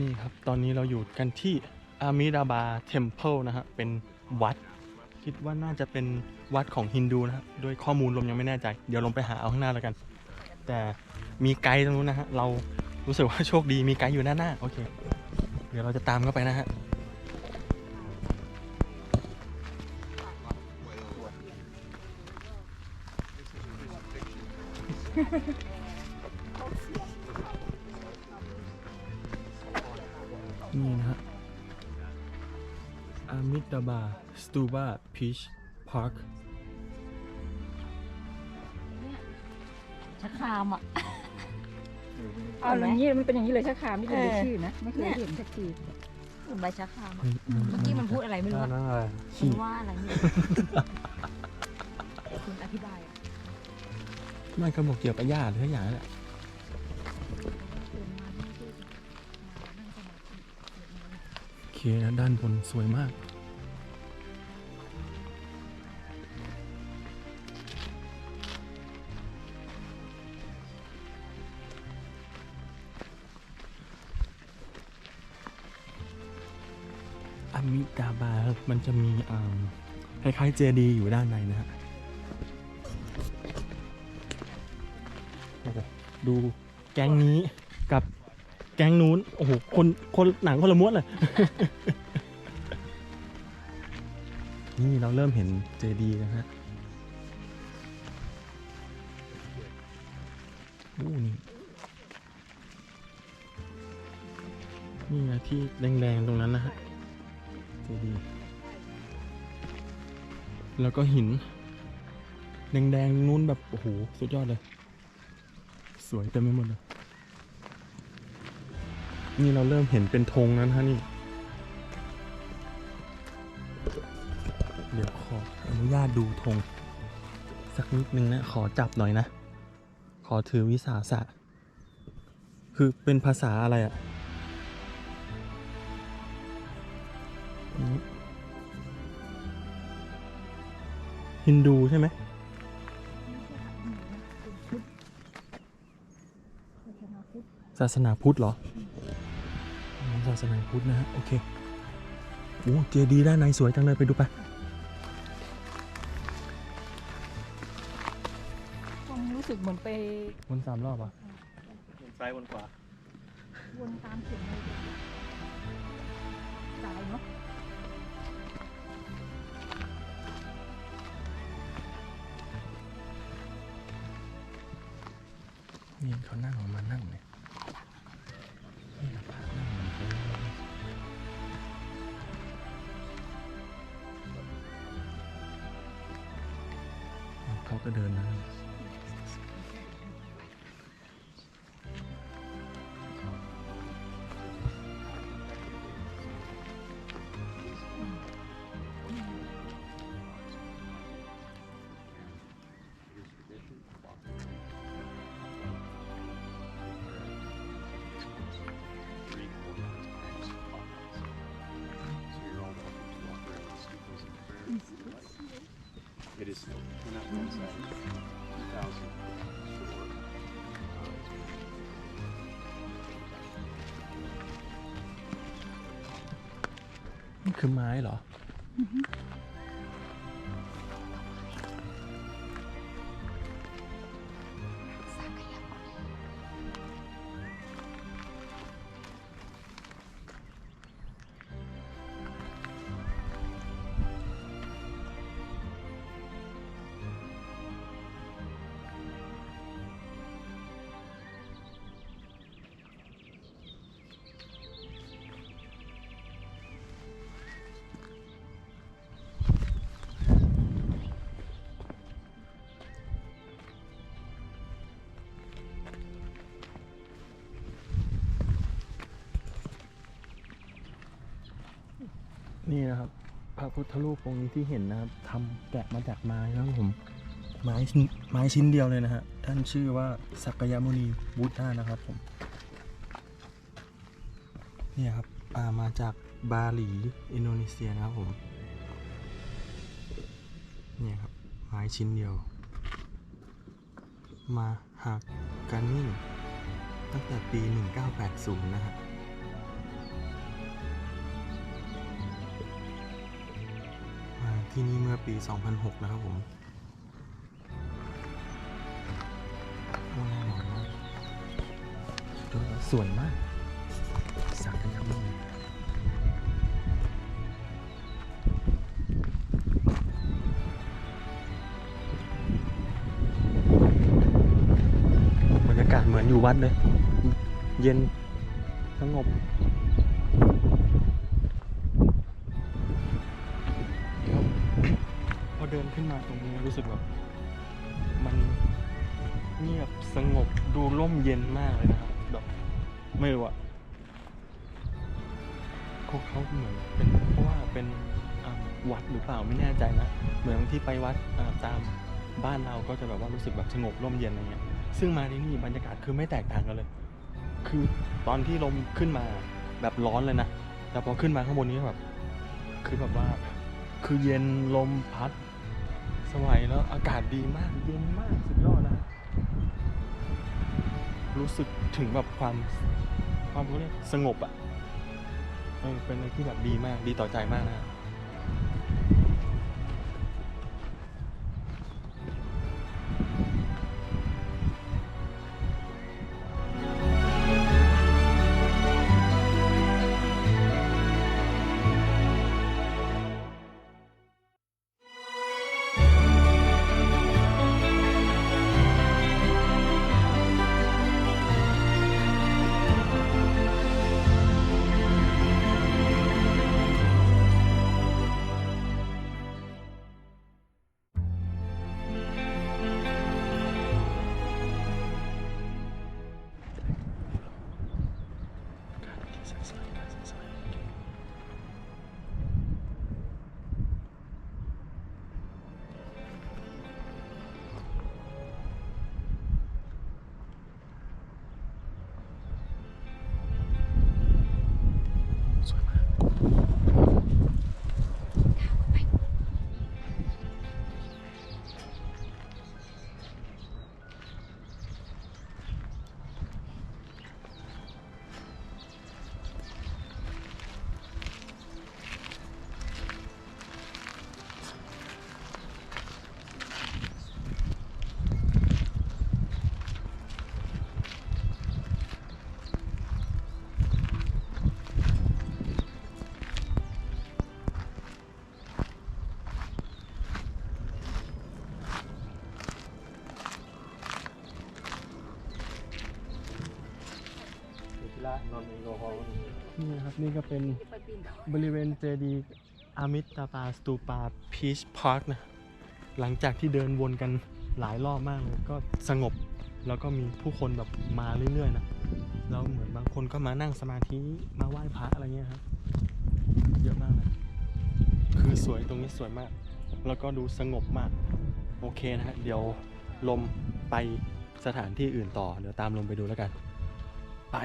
นี่ครับ ตอนนี้เราอยู่กันที่อามิดาบาเทมเพิลนะฮะ เป็นวัด คิดว่าน่าจะเป็นวัดของฮินดูนะครับด้วยข้อมูลลมยังไม่แน่ใจ เดี๋ยวลงไปหาเอาข้างหน้าแล้วกัน แต่มีไกด์ตรงนู้นนะฮะ เรารู้สึกว่าโชคดีมีไกด์อยู่หน้าหน้าโอเค เดี๋ยวเราจะตามเข้าไปนะฮะ นี่นะฮะอามิดาบาสตูบาพีชพาร์คชะครามอะ เอาอย่างนี้มันเป็นอย่างนี้เลยชะครามไม่เคยได้เออชื่อนะไม่เคยเนี่ยเห็นสักทีใบชะครามอะเมื่อกี้มันพูดอะไรไม่รู้อะนั่นอะไรมันขี้ว่าอะไรไม่รู้คุณอธิบายอะไม่ก็บอกเกี่ยวกับญาติหรืออย่างนั้นแหละ นะ ด้านบนสวยมาก อามิดาบามันจะมีอ่าคล้ายๆเจดีอยู่ด้านในนะฮะดูแก๊งนี้กับ แก๊งนู้น โอ้โห คน คนหนังคนละม้วนเลย นี่เราเริ่มเห็นเจดีย์นะฮะโอ้นี่ นี่นะที่แดงๆตรงนั้นนะฮะ เจดีย์แล้วก็หิน แดงๆนู้นแบบ โอ้โห สุดยอดเลย สวยเต็มไปหมดเลย นี่เราเริ่มเห็นเป็นธงแล้วนะฮะนี่ เดี๋ยวขออนุญาตดูธง สักนิดนึงนะ ขอจับหน่อยนะ ขอถือวิสาสะ คือเป็นภาษาอะไรอะอันนี้ฮินดูใช่ไหมศาสนาพุทธเหรอ ศาสนาพุทธนะฮะโอเคโอ้เจดีย์ด้านในสวยจังเลยไปดูไปผมรู้สึกเหมือนไปวนสามรอบอะวนซ้ายวนขวาวนตามเข็มเลยตายเนาะนี่เขานั่งออกมานั่งเนี่ย ก็เดินนะ คือไม้เหรอ นี่นะครับ พระพุทธรูปองค์นี้ที่เห็นนะครับทำแกะมาจากไม้นะครับผมไม้ชิ้นไม้ชิ้นเดียวเลยนะฮะท่านชื่อว่าสักยมุนีบุตธานะครับผมนี่ครับอามาจากบาหลีอินโดนีเซียนะครับผมเนี่ยครับไม้ชิ้นเดียว มาหากานี่ตั้งแต่ปี 1980 นะฮะ ที่นี่เมื่อปี 2006 นะครับผมสวยมาก สักยับเลยบรรยากาศเหมือนอยู่วัดเลย เย็นสงบ เดินขึ้นมาตรงนี้รู้สึกแบบมันเงียบสงบดูร่มเย็นมากเลยนะครับแบบไม่รู้อะเขาเขาเหมือนเป็นเพราะว่าเป็นวัดหรือเปล่าไม่แน่ใจนะเหมือนบางที่ไปวัดตามบ้านเราก็จะแบบว่ารู้สึกแบบสงบร่มเย็นอะไรเงี้ย ซึ่งมาที่นี่บรรยากาศคือไม่แตกต่างกันเลย คือตอนที่ลมขึ้นมาแบบร้อนเลยนะแต่พอขึ้นมาข้างบนนี้แบบคือแบบว่า คือเย็นลมพัด สวัยแล้วอากาศดีมากเย็นมากสุดยอดนะ รู้สึกถึงแบบความความเขาเรียกสงบอะ่ะเออเป็นอะไรที่แบบดีมากดีต่อใจมากนะ นี่นะครับนี่ก็เป็นบริเวณเจดีอามิตาปาสตูปาพีชพาร์คนะหลังจากที่เดินวนกันหลายรอบมากเลยก็สงบแล้วก็มีผู้คนแบบมาเรื่อยๆนะแล้วเหมือนบางคนก็มานั่งสมาธิมาไหว้พระอะไรเงี้ยครับเยอะมากเลยคือสวยตรงนี้สวยมาก แล้วก็ดูสงบมาก โอเคนะฮะเดี๋ยวลมไปสถานที่อื่นต่อ เดี๋ยวตามลมไปดูแล้วกัน ไป